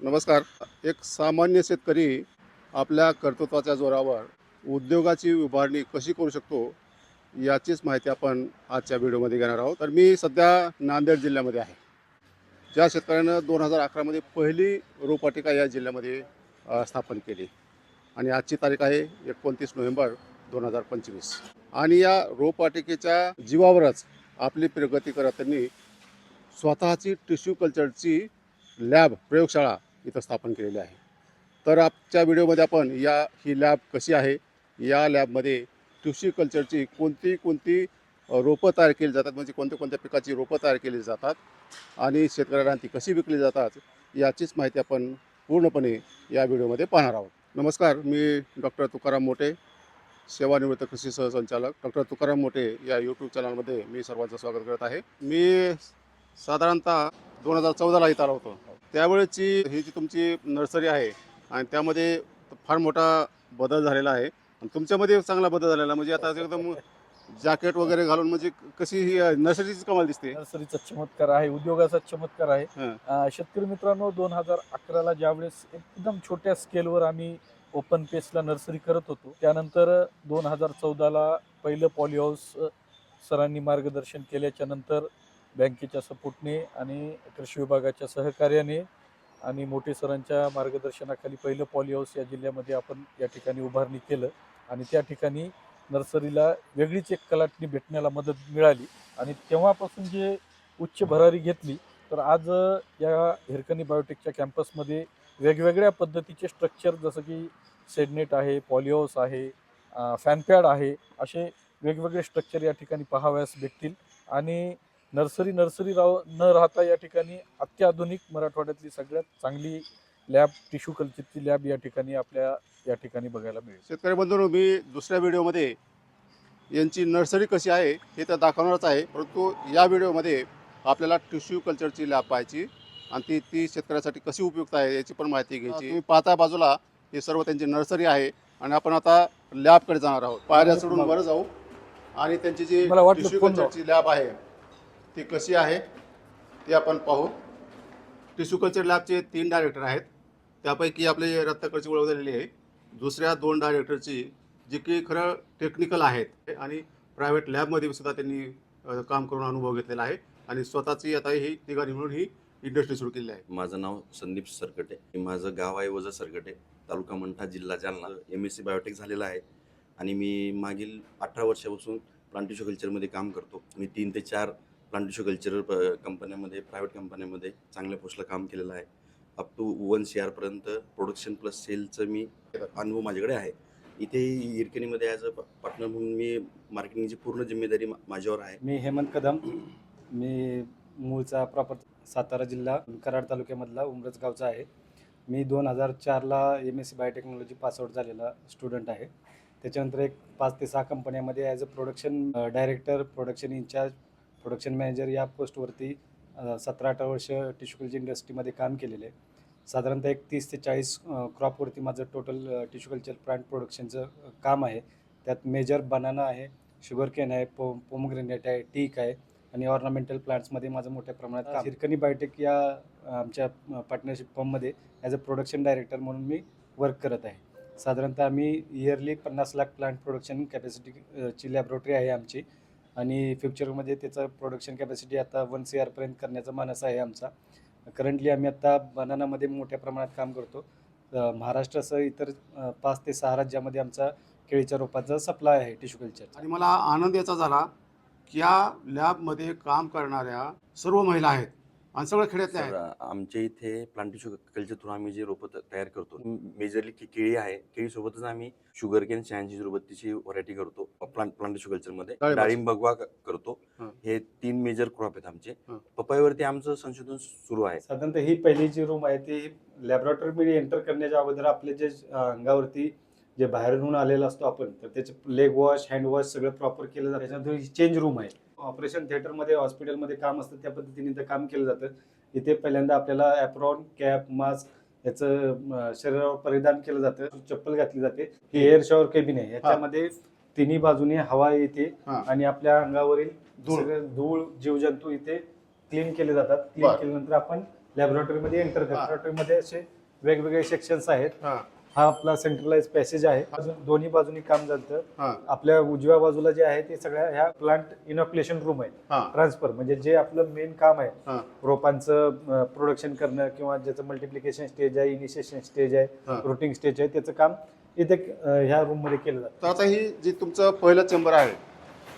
नमस्कार. एक सामान्य शेतकरी आपल्या कर्तृत्वाच्या जोरावर उद्योगाची उभारणी कशी करू शकतो याचीच माहिती आपण आजच्या व्हिडिओमध्ये घेणार आहोत. तर मी सध्या नांदेड जिल्ह्यामध्ये आहे. ज्या शेतकऱ्यानं दोन हजार अकरामध्ये पहिली रोपवाटिका या जिल्ह्यामध्ये स्थापन केली. आणि आजची तारीख आहे एकोणतीस नोव्हेंबर दोन हजार पंचवीस. आणि या रोपवाटिकेच्या जीवावरच आपली प्रगती करत त्यांनी स्वतःची टिश्यू कल्चरची लॅब प्रयोगशाळा इथं स्थापन केलेली आहे. तर आजच्या व्हिडिओमध्ये आपण या ही लॅब कशी आहे? या लॅबमध्ये टिश्यू कल्चरची कोणती कोणती रोपं तयार केली जातात? म्हणजे कोणत्या कोणत्या पिकाची रोपं तयार केली जातात? आणि शेतकऱ्यांना ती कशी विकली जातात? याचीच माहिती आपण पूर्णपणे या व्हिडिओमध्ये पाहणार आहोत. नमस्कार मी डॉक्टर तुकाराम मोठे सेवानिवृत्त कृषी सहसंचालक. डॉक्टर तुकाराम मोठे या यूट्यूब चॅनलमध्ये मी सर्वांचं स्वागत करत आहे. मी साधारणतः दोन हजार चौदाला इथं आलो होतो. त्यावेळेची ही जी तुमची नर्सरी आहे आणि त्यामध्ये फार मोठा बदल झालेला आहे. आणि तुमच्यामध्ये चांगला बदल झालेला म्हणजे आता एकदम जॅकेट वगैरे घालून म्हणजे कशी ही नर्सरीची कमाल दिसते. नर्सरीचा चमत्कार आहे उद्योगाचा चमत्कार आहे. हं. अं, शेतकरी मित्रांनो दोन हजार अकराला ज्यावेळेस एकदम छोट्या स्केलवर आम्ही ओपन पेसला नर्सरी करत होतो. त्यानंतर दोन हजार चौदाला पहिलं पॉली हाऊस अं, सरांनी मार्गदर्शन केल्याच्यानंतर बँकेच्या सपोर्टने आणि कृषी विभागाच्या सहकार्याने आणि मोठे सरांच्या मार्गदर्शनाखाली पहिलं पॉली हाऊस या जिल्ह्यामध्ये आपण या ठिकाणी उभारणी केलं आणि त्या ठिकाणी नर्सरीला वेगळीच एक कलाटणी भेटण्याला मदत मिळाली. आणि तेव्हापासून जे उच्च भरारी घेतली तर आज या हिरकणी बायोटेकच्या कॅम्पसमध्ये वेगवेगळ्या पद्धतीचे स्ट्रक्चर जसं की सेडनेट आहे पॉलिओस आहे फॅनपॅड आहे असे वेगवेगळे स्ट्रक्चर या ठिकाणी पहावयास भेटतील. आणि नर्सरी नर्सरी राव न राहता या ठिकाणी अत्याधुनिक मराठवाड्यातली सगळ्यात चांगली लॅब टिश्यू कल्चरची लॅब या ठिकाणी आपल्या या ठिकाणी बघायला मिळेल. शेतकरी बंधूंनो मी दुसऱ्या व्हिडिओमध्ये यांची नर्सरी कशी आहे हे तर दाखवणारच आहे परंतु या व्हिडिओमध्ये आपल्याला टिश्यू कल्चरची लॅब पाहायची आणि ती ती शेतकऱ्यासाठी कशी उपयुक्त आहे याची पण माहिती घ्यायची. तुम्ही पाहता बाजूला हे सर्व त्यांची नर्सरी आहे आणि आपण आता लॅबकडे जाणार आहोत. पायऱ्या चढून वर जाऊ आणि त्यांची जी टिश्यू कल्चरची लॅब आहे ती कशी आहे ती आपण पाहू. टिश्यू कल्चर लॅबचे तीन डायरेक्टर आहेत. त्यापैकी आपले रत्नाकरची ओळख झालेली आहे. दुसऱ्या दोन डायरेक्टरची जी की खरं टेक्निकल आहेत आणि प्रायव्हेट लॅबमध्ये सुद्धा त्यांनी काम करून अनुभव घेतलेला आहे. आणि स्वतःची आता ही तिघांनी मिळून ही इंडस्ट्री सुरू केली आहे. माझं नाव संदीप सरकटे माझं गाव आहे वजा सरकटे तालुका मंठा जिल्हा Jalna. M S C biotech झालेला आहे. आणि मी मागील अठरा वर्षापासून प्लांटिशो कल्चरमध्ये काम करतो. मी तीन ते चार प्लांटिशो कल्चरल कंपन्यामध्ये प्रायव्हेट कंपन्यामध्ये चांगल्या पोस्टला काम केलेलं आहे. अप टू वन सी आरपर्यंत प्रोडक्शन प्लस सेलचं मी अनुभव माझ्याकडे आहे. इथे इरकणीमध्ये ॲज अ पार्टनर म्हणून मी मार्केटिंगची पूर्ण जिम्मेदारी मा- माझ्यावर आहे. मी हेमंत कदम. मी मूळचा प्रॉपर सातारा जिल्हा कराड तालुक्यामधला उमरज गावचा आहे. मी दोन हजार चारला M S C biotechnology passout झालेला स्टुडंट आहे. त्याच्यानंतर एक पाच ते सहा कंपन्यामध्ये as a production director production incharge production manager या पोस्टवरती सतरा अठरा वर्ष टिश्यू इंडस्ट्रीमध्ये काम केलेलं आहे. साधारणतः एक तीस ते चाळीस क्रॉपवरती माझं टोटल टिश्यू कल्चर प्लांट प्रोडक्शनचं काम आहे. त्यात मेजर बनाना आहे शुगर केन आहे पो पोमग्रेनेट आहे टीक आहे आणि ऑर्नामेंटल प्लांट्समध्ये माझं मोठ्या प्रमाणात काम हिरकणी बायोटेक या आमच्या पार्टनरशिप फर्ममध्ये ॲज अ प्रोडक्शन डायरेक्टर म्हणून मी वर्क करत आहे. साधारणतः आम्ही इयरली पन्नास लाख प्लांट प्रोडक्शन कॅपॅसिटी ची लॅबोरेटरी आहे आमची. आणि फ्युचरमध्ये त्याचं प्रोडक्शन कॅपॅसिटी आता वन सी आरपर्यंत करण्याचा मानस आहे आमचा. करंटली आम्ही आत्ता बनानामध्ये मोठ्या प्रमाणात काम करतो. महाराष्ट्रासह इतर पाच ते सहा राज्यामध्ये आमचा केळीच्या रोपाचा सप्लाय आहे टिश्यू कल्चर आणि मला आनंद याचा झाला की या लॅबमध्ये काम करणाऱ्या सर्व महिला आहेत. तर आमच्या इथे प्लांटेशन कल्चर थ्रू आम्ही जे रोपं त- तयार करतो मेजरली की केळी आहे केळीसोबतच आम्ही शुगर केन शहाऐंशी झिरोबत्तीची व्हरायटी करतो प्लांट प्लांटेशन कल्चरमध्ये. डाळिंब बगवा क- करतो हं. हे तीन मेजर क्रॉप आहेत आमचे हं. पपईवरती आमचं संशोधन सुरू आहे साधारणतः ही पहिली जी रूम आहे ती लॅबोरेटरीमध्ये एंटर करण्याच्या अगोदर आपले जे अ, अंगावरती जे बाहेरून आलेला असतो आपण तर त्याचे लेग वॉश हँड वॉश सगळं प्रॉपर केलं जातं. त्याच्यानंतर ही चेंज रूम आहे. ऑपरेशन थिएटरमध्ये हॉस्पिटलमध्ये काम असतं त्या पद्धतीने इथं काम केलं जातं. इथे पहिल्यांदा आपल्याला ॲप्रॉन कॅप मास्क याचं शरीरावर परिधान केलं जातं. चप्पल घातली जाते. ही एअर शॉवर केबिन आहे. याच्यामध्ये तिन्ही बाजूने हवा येते. आणि आपल्या अंगावरील धूळ. जीवजंतू इथे क्लीन केले जातात. क्लीन. केल्यानंतर आपण लॅबोरेटरीमध्ये एंटर कर हा. लॅबोरेटरीमध्ये असे वेगवेगळे सेक्शन्स आहेत. हा आपला सेंट्रलाइज पॅसेज आहे. अजून दोन्ही बाजूनी काम चालतं हा. आपल्या उजव्या बाजूला जे आहे ते सगळ्या ह्या प्लांट इनॉक्युलेशन रूम आहे हा. ट्रान्सफर म्हणजे जे आपलं मेन काम आहे. हा. रोपांचं प्रोडक्शन करणं किंवा ज्याचं मल्टिप्लिकेशन स्टेज आहे इनिशिएशन स्टेज हा. आहे रुटिंग स्टेज आहे त्याचं काम इथे अं, ह्या रूममध्ये केलं जातं. तर आता ही जी तुमचं पहिलं चेंबर आहे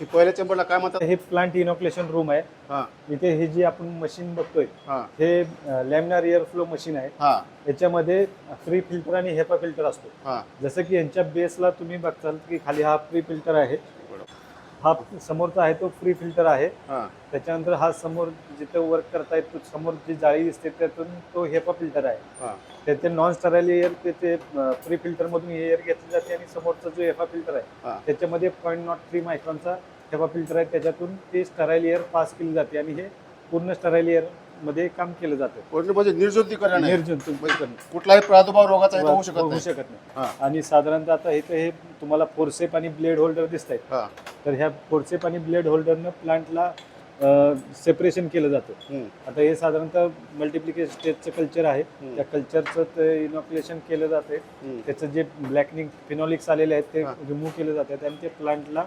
ही पहिल्या चेंबरला काय म्हणतात? हे प्लांट इनॉक्युलेशन रूम आहे. हा. इथे हे जे आपण मशीन बघतोय हा. हे लॅमिनार एअर फ्लो मशीन आहे. हा. याच्यामध्ये फ्री फिल्टर आणि हेपा फिल्टर असतो. हा. जसं की यांच्या बेसला तुम्ही बघताल की खाली हा फ्री फिल्टर आहे. हा समोरचा आहे तो फ्री फिल्टर आहे. हा. त्याच्यानंतर हा समोर जिथं वर्क करतायत तो समोर जी जाळी दिसते त्यातून तो हेपा फिल्टर आहे. हा. त्याचे नॉन स्टराईल एअर ते ते फ्री फिल्टर मधून एअर घेतली जाते आणि समोरचा जो हेपा फिल्टर आहे. त्याच्यामध्ये पॉईंट नॉट थ्री मायक्रॉनचा हेपा फिल्टर आहे. त्याच्यातून ते स्टराईल एअर पास केली जाते आणि हे पूर्ण स्टराईल एअर मध्ये काम केलं जातं. म्हणजे निर्जंतुकीकरण आहे निर्जंतुकीकरण कुठलाही प्रादुर्भाव रोगाचा इथं होऊ शकत होऊ नाही. शकत नाही. हा. आणि साधारणतः आता इथे हे तुम्हाला फोरसेप आणि ब्लेड होल्डर दिसत आहेत हा. तर ह्या फोरसेप आणि ब्लेड होल्डरनं प्लांटला सेपरेशन केलं जातं. हम्म, आता हे साधारणतः मल्टिप्लिकेशन स्टेजचं कल्चर आहे. हम्म, त्या कल्चरचं ते इनॉक्युलेशन केलं जाते हम्म. त्याचं जे ब्लॅकनिंग फिनॉलिक्स आलेले आहेत ते हा. रिमूव्ह केले जातात आणि ते प्लांटला.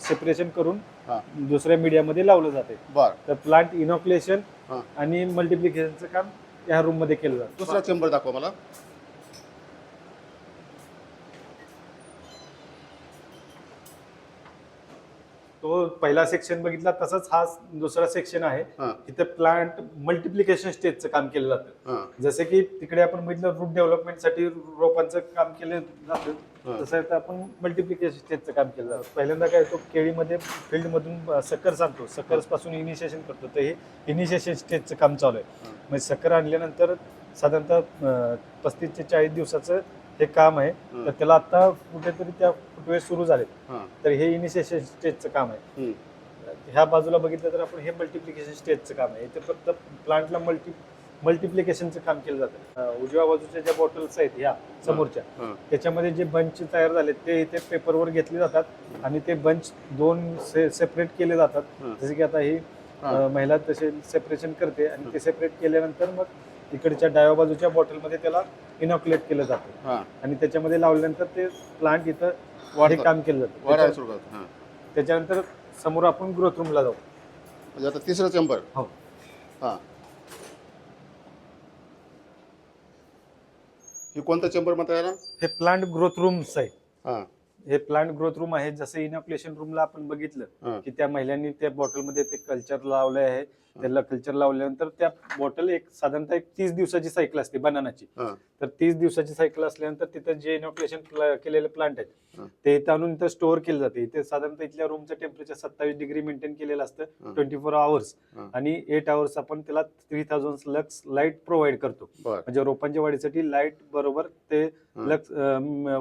सेपरेशन करून हा. दुसऱ्या मीडियामध्ये लावलं जाते बर. तर प्लांट इनॉक्युलेशन. आणि मल्टिप्लिकेशनचं काम या रूममध्ये केलं जातं. दुसरा चेंबर दाखवा मला. तो पहिला सेक्शन बघितला तसंच हा दुसरा सेक्शन आहे. हा. इथे प्लांट मल्टिप्लिकेशन स्टेजचं काम केलं जातं. हा. जसे की तिकडे आपण बघितलं रूट डेव्हलपमेंटसाठी रोपांचं काम केलं जातं. हा. तसं इथं आपण मल्टिप्लिकेशन स्टेजचं काम केलं जातं. पहिल्यांदा काय तो केळीमध्ये फील्डमधून सकर्स सांगतो सकर्सपासून इनिशिएशन करतो. तर हे इनिशिएशन स्टेजचं काम चालू आहे. म्हणजे सक्कर आणल्यानंतर साधारणतः पस्तीस ते चाळीस दिवसाचं हे काम आहे. तर त्याला आता कुठेतरी त्या फुटवे सुरू झाले तर हे इनिशिएशन स्टेजचं काम आहे. ह्या बाजूला बघितलं तर आपण हे मल्टिप्लिकेशन स्टेजचं काम आहे. इथे फक्त प्लांटला मल्टी मल्टिप्लिकेशनचं काम केलं जातं. उजव्या बाजूच्या ज्या बॉटल्स आहेत ह्या समोरच्या त्याच्यामध्ये जे बंच तयार झाले ते इथे पेपरवर घेतले जातात आणि ते बंच दोन सेपरेट केले जातात. जसे की आता ही महिला तसे सेपरेशन करते आणि ते सेपरेट केल्यानंतर मग इकडच्या डाव्या बाजूच्या बॉटलमध्ये त्याला इनॉक्युलेट केलं जातं. हा. आणि त्याच्यामध्ये लावल्यानंतर ते प्लांट इथं हे वाढतं. काम केलं जातं. वाढायला त्याच्या- हा. त्याच्यानंतर समोर आपण ग्रोथ रूमला जाऊ. म्हणजे आता तिसरं चेंबर हो. हा. हे कोणतं चेंबर म्हणता याला? हे प्लांट ग्रोथ रूम्स आहे. हा. हे प्लांट ग्रोथ रूम आहे. जसं इनॉक्युलेशन रूमला आपण बघितलं की त्या महिलांनी त्या बॉटलमध्ये ते कल्चर लावलं आहे. त्याला कल्चर लावल्यानंतर त्या बॉटल एक साधारणतः एक तीस दिवसाची सायकल असते बनानाची तर तीस दिवसाची सायकल असल्यानंतर तिथं जे इनॉक्युलेशन केलेले प्लांट. आहेत ते इथं आणून इथं स्टोअर केले जाते इथे साधारणतः इथल्या रूमचं टेम्परेचर सत्तावीस डिग्री मेंटेन केलेलं. असतं ट्वेंटी फोर आवर्स. आणि एट आवर्स आपण त्याला three thousand lux light provide करतो म्हणजे रोपांच्या वाढीसाठी लाइट बरोबर ते. लक्स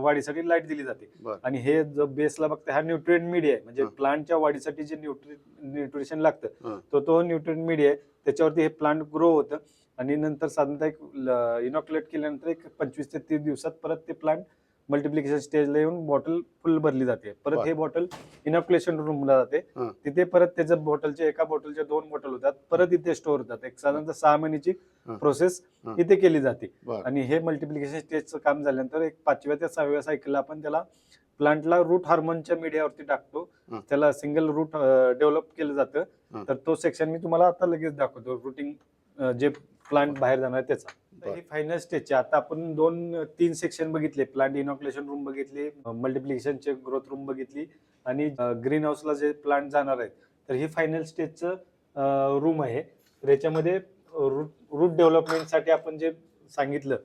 वाढीसाठी लाइट दिली जाते आणि हे जो बेसला बघता हा न्यूट्रिएंट मीडिया आहे म्हणजे. प्लांटच्या वाढीसाठी जे न्यूट्रि न्यूट्रिशन लागतं. तो तो न्यूट्रिएंट मीडिया आहे त्याच्यावरती हे प्लांट ग्रो होतं आणि नंतर साधारणतः एक इनॉक्युलेट केल्यानंतर एक पंचवीस ते तीस दिवसात परत ते प्लांट मल्टिप्लिकेशन स्टेजला येऊन बॉटल फुल भरली जाते परत. हे बॉटल इनॉक्युलेशन रूमला जाते. तिथे परत त्याच्या बॉटलच्या एका बॉटलच्या दोन बॉटल होतात परत इथे स्टोअर होतात एक साधारणतः सहा महिन्याची. प्रोसेस. इथे केली जाते आणि हे मल्टिप्लिकेशन स्टेजचं काम झाल्यानंतर एक पाचव्या ते सहाव्या सायकलला आपण त्याला प्लांटला रूट हार्मोनच्या मीडियावरती टाकतो. त्याला सिंगल रूट डेव्हलप केलं. जातं तर तो सेक्शन मी तुम्हाला आता लगेच दाखवतो रुटिंग जे प्लांट बाहेर जाणार आहे त्याचा. बर. ही फायनल स्टेजची आता आपण दोन तीन सेक्शन बघितले. प्लांट इनॉक्युलेशन रूम बघितली मल्टिप्लिकेशनचे ग्रोथ रूम बघितली आणि ग्रीन हाऊसला जे प्लांट जाणार आहेत. तर ही फायनल स्टेजचं रूम आहे. तर याच्यामध्ये रूट रूट डेव्हलपमेंटसाठी आपण जे सांगितलं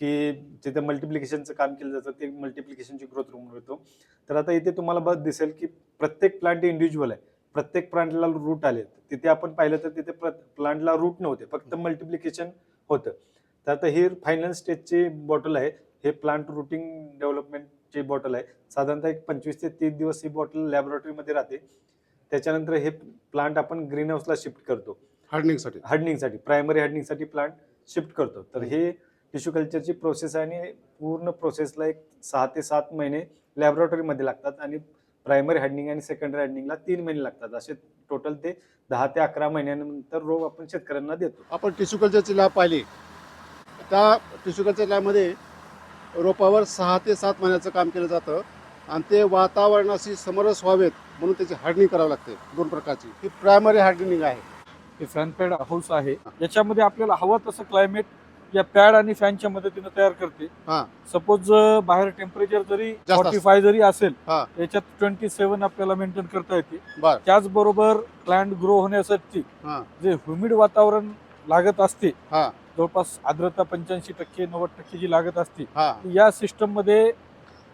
की तिथे मल्टिप्लिकेशनचं काम केलं जातं ते मल्टिप्लिकेशनची ग्रोथ रूम होतो तर आता इथे तुम्हाला बघ दिसेल की प्रत्येक प्लांट इंडिव्हिज्युअल आहे. प्रत्येक प्लांटला रूट आले. तिथे आपण पाहिलं तर तिथे प्लांटला रूट नव्हते फक्त मल्टिप्लिकेशन होतं. तर आता ही फायनल स्टेजची बॉटल आहे हे प्लांट रुटिंग डेव्हलपमेंटची बॉटल आहे. साधारणतः एक पंचवीस ते तीस दिवस ही बॉटल लॅबोरेटरीमध्ये राहते. त्याच्यानंतर हे प्लांट आपण ग्रीन हाऊसला शिफ्ट करतो. हार्डनिंगसाठी हार्डनिंगसाठी प्रायमरी हार्डनिंगसाठी प्लांट शिफ्ट करतो. तर हे टिश्यू कल्चरची प्रोसेस आहे आणि पूर्ण प्रोसेसला एक सहा ते सात महिने लॅबोरेटरीमध्ये लागतात आणि प्रायमरी हार्डनिंग आणि सेकंडरी हार्डनिंगला तीन महिने लागतात. असे टोटल ते दहा ते अकरा महिन्यानंतर रोप आपण शेतकऱ्यांना देतो. आपण टिश्यू कल्चरची लॅब पाहिली. त्या टिश्यू कल्चर लॅबमध्ये रोपावर सहा ते सात महिन्याचं काम केलं जातं आणि ते वातावरणाशी समरस व्हावेत म्हणून त्याची हार्डनिंग करावी लागते दोन प्रकारची. ही प्रायमरी हार्डनिंग आहे. हे फॅन पॅड हाऊस आहे. याच्यामध्ये आपल्याला हवं तसं क्लायमेट या पॅड आणि फॅनच्या मदतीनं तयार करते. हां. सपोज बाहेर टेम्परेचर जरी जास्त फॉर्टी फाय जरी असेल हा. याच्यात ट्वेंटी सेव्हन आपल्याला मेंटेन करता येते. बर. त्याचबरोबर प्लांट ग्रो होण्यासाठी हां. जे ह्युमिड वातावरण लागत असते हां. जवळपास आर्द्रता पंच्याऐंशी टक्के नव्वद टक्के जी लागत असते हां. या सिस्टममध्ये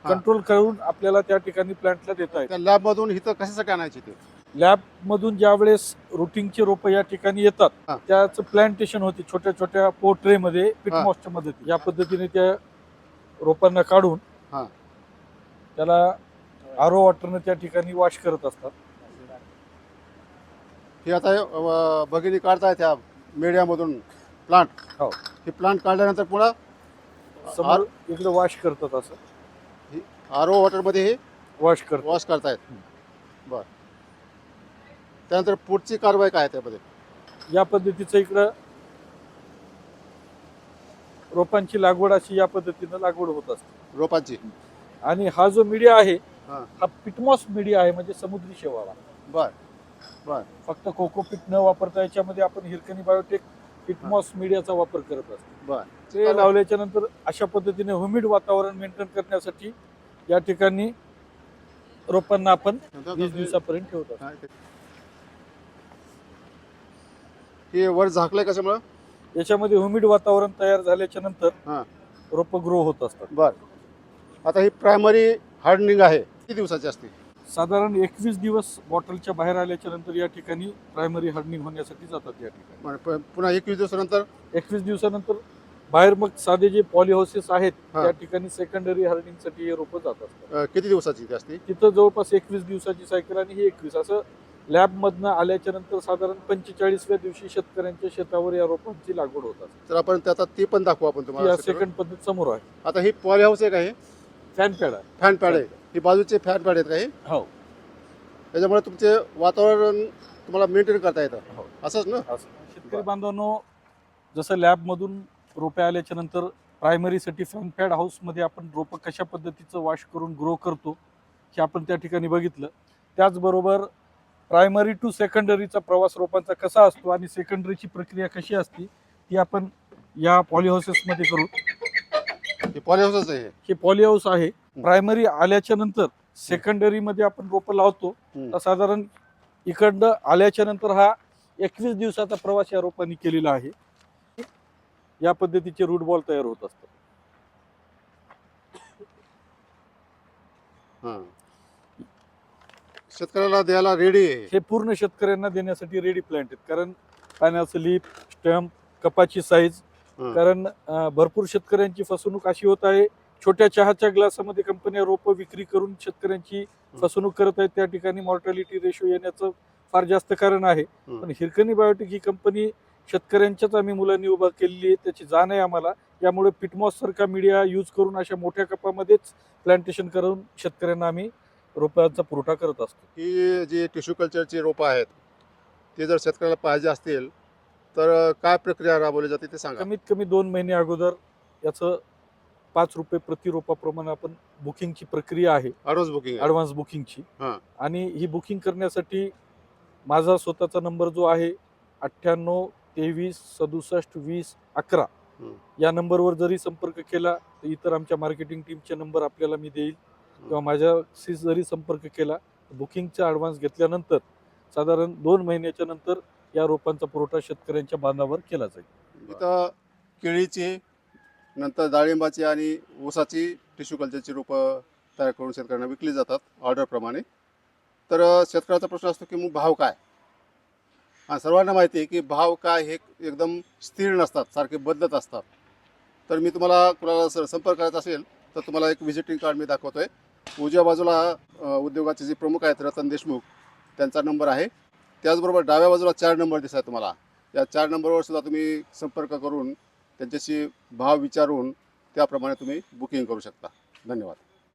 कंट्रोल करून आपल्याला त्या ठिकाणी प्लांटला देता येते. त्या लॅबमधून इथं कशासाठी आणायचे ते? लॅब मधून ज्या वेळेस रुटिंगचे रोप या ठिकाणी येतात हा. त्याच प्लांटेशन होते छोट्या छोट्या पोट्रे मध्ये हा. पिटमॉसच्या मदती या पद्धतीने त्या रोपांना काढून हा. त्याला आरो वॉटरनं त्या ठिकाणी वॉश करत असतात हे आता अं, भगिनी काढतायत ह्या मीडियामधून प्लांट हो. हे प्लांट काढल्यानंतर पुन्हा समोर इकडे वॉश करतात असं आर ओ वॉटरमध्ये हे वॉश करतात वॉश करतायत बर त्यानंतर पुढची कारवाई काय आहे त्यामध्ये? या पद्धतीचं इकडं रोपांची लागवड अशी या पद्धतीनं लागवड होत असते. रोपांची. आणि हा जो मीडिया आहे हा. हा पिटमॉस मीडिया आहे म्हणजे समुद्री शेवाळा. बर बर. फक्त कोकोपीट न वापरता याच्यामध्ये आपण हिरकणी बायोटेक पिटमॉस मीडियाचा वापर करत असतो. बर. ते लावल्याच्या नंतर अशा पद्धतीने ह्युमिड वातावरण मेंटेन करण्यासाठी या ठिकाणी रोपांना आपण वीस दिवसापर्यंत ठेवत असतो हे वर झाकलंय कशामुळं? याच्यामध्ये ह्युमिड वातावरण तयार झाल्याच्यानंतर हा. रोप ग्रो होत असतात. बर. आता ही प्रायमरी हार्डनिंग आहे. किती दिवसाची असते? साधारण एकवीस दिवस बॉटलच्या बाहेर आल्याच्यानंतर या ठिकाणी प्रायमरी हार्डनिंग होण्यासाठी जातात या ठिकाणी. प- पुन्हा एकवीस दिवसानंतर? एकवीस दिवसानंतर बाहेर मग साधे जे पॉली हाऊसेस आहेत हा. त्या ठिकाणी सेकंडरी हार्डनिंगसाठी हे रोपं जात असतात. अं, किती दिवसाची ती असते? तिथं जवळपास एकवीस दिवसाची सायकल आणि ही एकवीस. असं लॅब मधनं आल्याच्यानंतर साधारण पंचेचाळीसव्या दिवशी शेतकऱ्यांच्या शेतावर या रोपांची लागवड होत असते. तर आपण त्याचा ती पण दाखवू आपण तुम्हाला या सेकंड. पद्धत समोर आहे. आता ही पॉली हाऊस आहे. का हे फॅन पॅड आहे. फॅन पॅड आहे. ही बाजूचे फॅन पॅड आहेत का हे? हो. त्याच्यामुळे तुमचे वातावरण तुम्हाला मेंटेन करता येतं. हो. असंच ना? असं. शेतकरी बांधवांनो जसं लॅबमधून रोपे आल्याच्यानंतर प्रायमरीसाठी फॅन पॅड हाऊसमध्ये आपण रोपं कशा पद्धतीचं वॉश करून ग्रो करतो हे आपण त्या ठिकाणी बघितलं. त्याचबरोबर प्रायमरी टू सेकंडरीचा प्रवास रोपांचा कसा असतो आणि सेकंडरीची प्रक्रिया कशी असते ती आपण या पॉली हाऊसेसमध्ये करू. हे पॉली हाऊसच आहे हे. हे पॉली हाऊस आहे प्रायमरी आल्याच्यानंतर सेकंडरी मध्ये आपण रोपं लावतो. तर साधारण इकडनं आल्याच्यानंतर हा एकवीस दिवसाचा प्रवास या रोपांनी केलेला आहे. या पद्धतीचे रूट बॉल तयार होत असतात. शेतकऱ्याला द्यायला रेडी आहे. हे पूर्ण शेतकऱ्यांना देण्यासाठी रेडी प्लांट आहेत. कारण पाण्याचं लीप स्टॅम्प कपाची साईज हां. कारण अं, भरपूर शेतकऱ्यांची फसवणूक अशी होत आहे. छोट्या चहाच्या ग्लासामध्ये कंपन्या रोपं विक्री करून शेतकऱ्यांची फसवणूक करत आहेत. त्या ठिकाणी मॉर्टॅलिटी रेशो येण्याचं फार जास्त कारण आहे. हं. पण हिरकणी बायोटिक ही कंपनी शेतकऱ्यांच्याच आम्ही मुलांनी उभा केलेली आहे. त्याची जाण आहे आम्हाला. यामुळे पिटमॉस सारखा मीडिया यूज करून अशा मोठ्या कपामध्येच प्लांटेशन करून शेतकऱ्यांना आम्ही रोपांचा पुरवठा करत असतो ही जी टिश्यू कल्चरची रोपं आहेत ते जर शेतकऱ्याला पाहिजे असतील तर काय प्रक्रिया राबवली जाते ते सांगा कमीत कमी दोन महिने अगोदर याचं पाच रुपये प्रति रोपाप्रमाणे आपण बुकिंगची प्रक्रिया आहे ॲडव्हान्स बुकिंग आहे. ॲडव्हान्स बुकिंगची हां. आणि ही बुकिंग करण्यासाठी माझा स्वतःचा नंबर जो आहे अठ्ठ्याण्णव तेवीस सदुसष्ट वीस अकरा हं. या नंबरवर जरी संपर्क केला तर इतर आमच्या मार्केटिंग टीमचे नंबर आपल्याला मी देईल किंवा माझ्याशी जरी संपर्क केला बुकिंगचा ॲडव्हान्स घेतल्यानंतर साधारण दोन महिन्याच्या नंतर या रोपांचा पुरवठा शेतकऱ्यांच्या बांधावर केला जाईल. इथं केळीची नंतर डाळिंबाची आणि ऊसाची टिश्यू कल्चरची रोपं तयार करून शेतकऱ्यांना विकली जातात ऑर्डरप्रमाणे तर शेतकऱ्याचा प्रश्न असतो की मग भाव काय? सर्वांना माहिती आहे की भाव काय हे एकदम स्थिर नसतात सारखे बदलत असतात. तर मी तुम्हाला कुणाला सर संपर्क करायचा असेल तर तुम्हाला एक व्हिजिटिंग कार्ड मी दाखवतो आहे उजव्या बाजूला उद्योगाचे जे प्रमुख आहेत रतन देशमुख त्यांचा नंबर आहे. त्याचबरोबर डाव्या बाजूला चार नंबर दिसत आहे तुम्हाला. या चार नंबरवर सुद्धा तुम्ही संपर्क करून त्यांच्याशी भाव विचारून त्याप्रमाणे तुम्ही बुकिंग करू शकता. धन्यवाद.